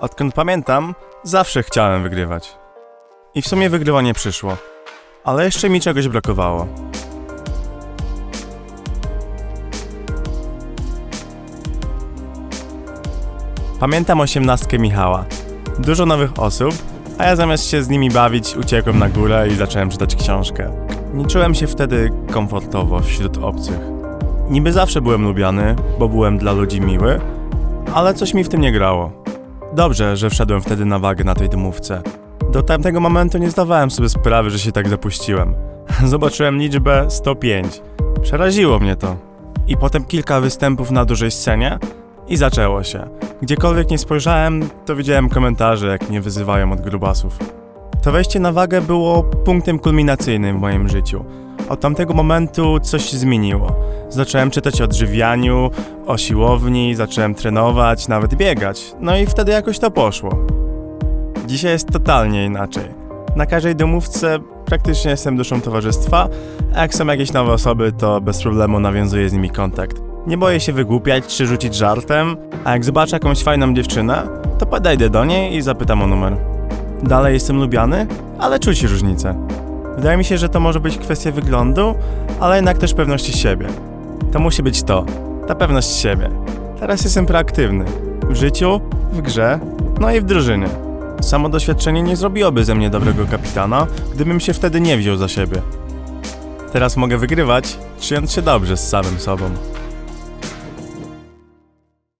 Odkąd pamiętam, zawsze chciałem wygrywać. I w sumie wygrywanie przyszło. Ale jeszcze mi czegoś brakowało. Pamiętam osiemnastkę Michała. Dużo nowych osób, a ja zamiast się z nimi bawić, uciekłem na górę i zacząłem czytać książkę. Nie czułem się wtedy komfortowo wśród obcych. Niby zawsze byłem lubiany, bo byłem dla ludzi miły, ale coś mi w tym nie grało. Dobrze, że wszedłem wtedy na wagę na tej domówce. Do tamtego momentu nie zdawałem sobie sprawy, że się tak zapuściłem. Zobaczyłem liczbę 105. Przeraziło mnie to. I potem kilka występów na dużej scenie i zaczęło się. Gdziekolwiek nie spojrzałem, to widziałem komentarze, jak mnie wyzywają od grubasów. To wejście na wagę było punktem kulminacyjnym w moim życiu. Od tamtego momentu coś się zmieniło. Zacząłem czytać o odżywianiu, o siłowni, zacząłem trenować, nawet biegać. No i wtedy jakoś to poszło. Dzisiaj jest totalnie inaczej. Na każdej domówce praktycznie jestem duszą towarzystwa, a jak są jakieś nowe osoby, to bez problemu nawiązuję z nimi kontakt. Nie boję się wygłupiać czy rzucić żartem, a jak zobaczę jakąś fajną dziewczynę, to podejdę do niej i zapytam o numer. Dalej jestem lubiany, ale czuć różnicę. Wydaje mi się, że to może być kwestia wyglądu, ale jednak też pewności siebie. To musi być to, ta pewność siebie. Teraz jestem proaktywny. W życiu, w grze, no i w drużynie. Samo doświadczenie nie zrobiłoby ze mnie dobrego kapitana, gdybym się wtedy nie wziął za siebie. Teraz mogę wygrywać, czując się dobrze z samym sobą.